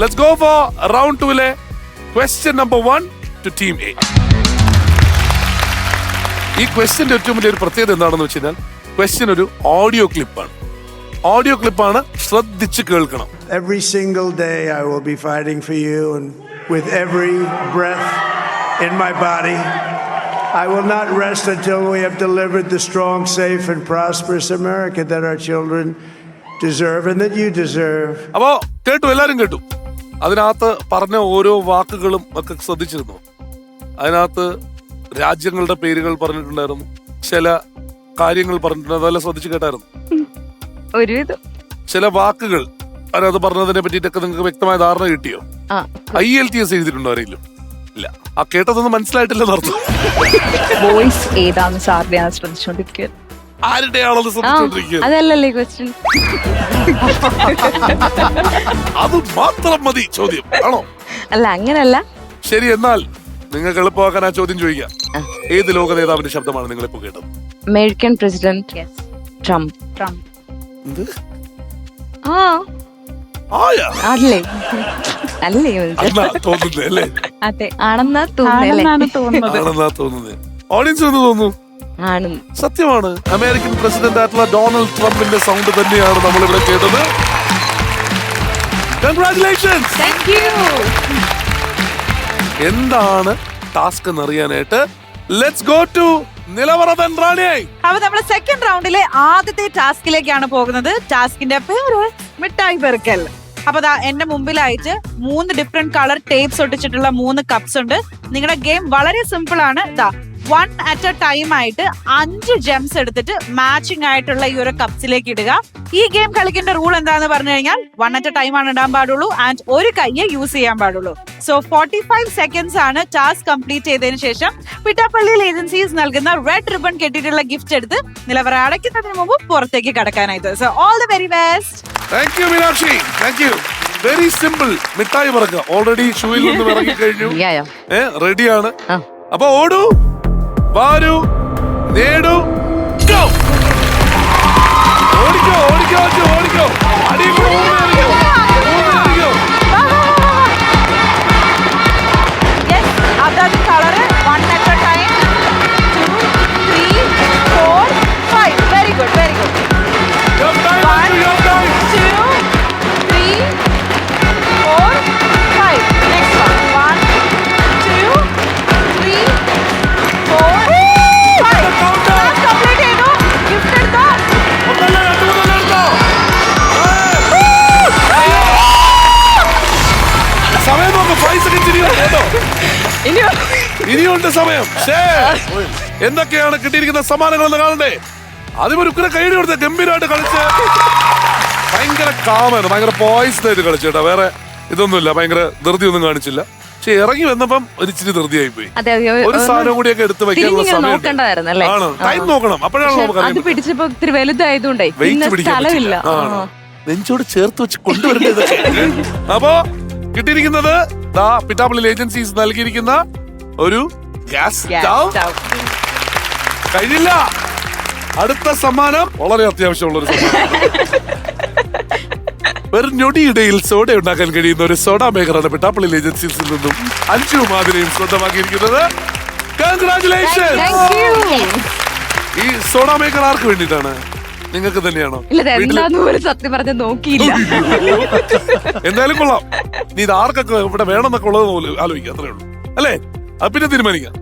Let's go for round ടുവിലെ question number one two team A ഈ ക്വസ്റ്റ്യന്റെ ഏറ്റവും വലിയ ഒരു പ്രത്യേകത എന്താണെന്ന് വെച്ച് കഴിഞ്ഞാൽ ക്വസ്റ്റ്യൻ ഒരു ഓഡിയോ ക്ലിപ്പാണ് ഓഡിയോ ക്ലിപ്പാണ് ശ്രദ്ധിച്ച് കേൾക്കണം Every single day, I will be fighting for you, and with every breath in my body, I will not rest until we have delivered the strong, safe, and prosperous America that our children deserve and that you deserve. അപ്പോ കേട്ടു എല്ലാരും കേട്ടു അതിനകത്ത് പറഞ്ഞ ഓരോ വാക്കുകളും ഒക്കെ ശ്രദ്ധിച്ചിരുന്നു. അതിനകത്ത് രാജ്യങ്ങളുടെ പേരുകൾ പറഞ്ഞിട്ടുണ്ടായിരുന്നു. ചില കാര്യങ്ങൾ പറഞ്ഞിട്ടുണ്ട്. അതെല്ലാം ശ്രദ്ധിച്ചു കേട്ടായിരുന്നു. ചില വാക്കുകൾ അതിനകത്ത് പറഞ്ഞതിനെ പറ്റിയിട്ടൊക്കെ നിങ്ങൾക്ക് വ്യക്തമായ ധാരണ കിട്ടിയോ? ഐ എൽ ടി എസ് എഴുതിയിട്ടുണ്ടോ ആരെങ്കിലും? ഇല്ല. ആ കേട്ടതൊന്നും മനസ്സിലായിട്ടില്ല നടത്തും വോയിസ് ഏതാണ് സാറിനെ ആരുടെയാണെന്ന് അതല്ലല്ലേ ക്വസ്റ്റ്യൻ അത് മാത്രം മതി ചോദ്യം. ആണോ? അല്ല അങ്ങനല്ല. ശരി എന്നാൽ നിങ്ങൾക്ക് എളുപ്പമാക്കാൻ ആ ചോദ്യം ചോദിക്കാം. ഏത് ലോക നേതാവിന്റെ ശബ്ദമാണ് നിങ്ങൾ ഇപ്പോൾ കേട്ടത്? American president Trump. ട്രംപ്. എന്ത്? ആ. ആയാ? അല്ലേ അല്ലേ അന്നാ അല്ലേ അതെ ആണെന്നാ തോന്നുന്നത്. ഓഡിയൻസ് എന്ന് തോന്നുന്നു? ആണ്. സത്യമാണ്. അമേരിക്കൻ പ്രസിഡന്റ് ആയിട്ടുള്ള ഡൊണാൾഡ് ട്രംപിന്റെ സൗണ്ട് തന്നെയാണ് നമ്മൾ ഇവിടെ കേട്ടത് കൺഗ്രാറ്റുലേഷൻസ് എന്താണ് ടാസ്ക് എന്നറിയാനായിട്ട്? ലെറ്റ്സ് ഗോ ടു നിലവറ റാണിയായി. അപ്പൊ നമ്മൾ സെക്കൻഡ് റൗണ്ടിലെ ആദ്യത്തെ ടാസ്കിലേക്കാണ് പോകുന്നത്. ടാസ്കിന്റെ പേര് മിഠായി പെറുക്കൽ. അപ്പൊ ദാ എന്റെ മുമ്പിലായിട്ട് മൂന്ന് ഡിഫറെന്റ് കളർ ടേപ്സ് ഒട്ടിച്ചിട്ടുള്ള മൂന്ന് കപ്സ് ഉണ്ട്. നിങ്ങളുടെ ഗെയിം വളരെ സിമ്പിൾ ആണ്. ദാ വൺ അറ്റ് എ ടൈം ആയിട്ട് അഞ്ച് ജെംസ് എടുത്തിട്ട് മാച്ചിങ് ആയിട്ടുള്ള ഈ ഒരു കപ്സിലേക്ക് ഇടുക. ഈ ഗെയിം കളിക്കേണ്ട റൂൾ എന്താന്ന് പറഞ്ഞു കഴിഞ്ഞാൽ വൺ അറ്റ് എ ടൈം ആണ് ഇടാൻ പാടുള്ളൂ ആൻഡ് ഒരു കൈയെ യൂസ് ചെയ്യാൻ പാടുള്ളൂ. സോ ഫോർട്ടി ഫൈവ് സെക്കൻഡ്സ് ആണ് ടാസ്ക് കംപ്ലീറ്റ് ചെയ്തതിന് ശേഷം പിട്ടാപ്പള്ളിയിൽ ഏജൻസീസ് നൽകുന്ന റെഡ് റിബൺ കെട്ടിയിട്ടുള്ള ഗിഫ്റ്റ് എടുത്ത് നിലവറ അടയ്ക്കുന്നതിന് മുമ്പ് പുറത്തേക്ക് കടക്കാനായിട്ട് so all the very best thank you Meenakshi. Thank you very simple മിഠായി പറഞ്ഞു ഓൾറെഡി ഷൂയിൽ നിന്ന് ഇറങ്ങി കഴിഞ്ഞു. യാ യാ റെഡിയാണ്. അപ്പൊ ഓടൂ. വാരൂ നേടൂ go. ഇനിയുണ്ട് ഇനിയോ? ഇനിയുണ്ട് സമയം. എന്തൊക്കെയാണ് കിട്ടിയിരിക്കുന്ന സമ്മാനങ്ങൾ എന്ന് കാണണ്ടേ? അതിമൊരു ഒരു ഉഗ്ര കൈഡി കൊടുത്ത് ഗംഭീരമായിട്ട് കളിച്ച്. ഭയങ്കര കാമായിരുന്നു ഭയങ്കര പോയിസ് ആയിട്ട് കളിച്ചു കേട്ടോ. വേറെ ഇതൊന്നുമില്ല ഭയങ്കര ധൃതി ഒന്നും കാണിച്ചില്ല. പക്ഷെ ഇറങ്ങി വന്നപ്പം ഒരിച്ചിരി ധൃതിയായി പോയി അതെ അതെ, ഒരു സാധനം കൂടിയൊക്കെ എടുത്ത് വെക്കാനുള്ള സമയം? ടൈം. നോക്കണം. അപ്പോഴാണ് നമുക്ക് പിടിച്ചപ്പോ ഇത്തിരി വലുതായതുകൊണ്ടേ. നെഞ്ചോട് ചേർത്ത് വെച്ച് കൊണ്ടുവരേണ്ടത് അപ്പോ കിട്ടിയിരിക്കുന്നത് ദാ പിറ്റാപ്പിളിൽ ഏജൻസീസ് നൽകിയിരിക്കുന്ന ഒരു ഗ്യാസ് കഴിഞ്ഞില്ല. അടുത്ത സമ്മാനം വളരെ അത്യാവശ്യമുള്ള ഒരു സമ്മാനം. വെറും ഞൊടിയിടയിൽ സോഡ ഉണ്ടാക്കാൻ കഴിയുന്ന ഒരു സോഡ മേഖലയുടെ പിട്ടാപ്പള്ളി ഏജൻസീസിൽ നിന്നും അഞ്ചു മാതിരിയും സ്വന്തമാക്കിയിരിക്കുന്നത്. കൺഗ്രാചുലേഷൻ. ഈ സോഡ മേക്കർ ആർക്ക് വേണ്ടിയിട്ടാണ്? നിങ്ങൾക്ക് തന്നെയാണോ? എന്തായാലും കൊള്ളാം. നീ ഇത് ആർക്കൊക്കെ ഇവിടെ വേണമെന്നൊക്കെ ഉള്ളത് ആലോചിക്കുക അത്രേ ഉള്ളൂ. അല്ലേ? അത് പിന്നെ തീരുമാനിക്കാം.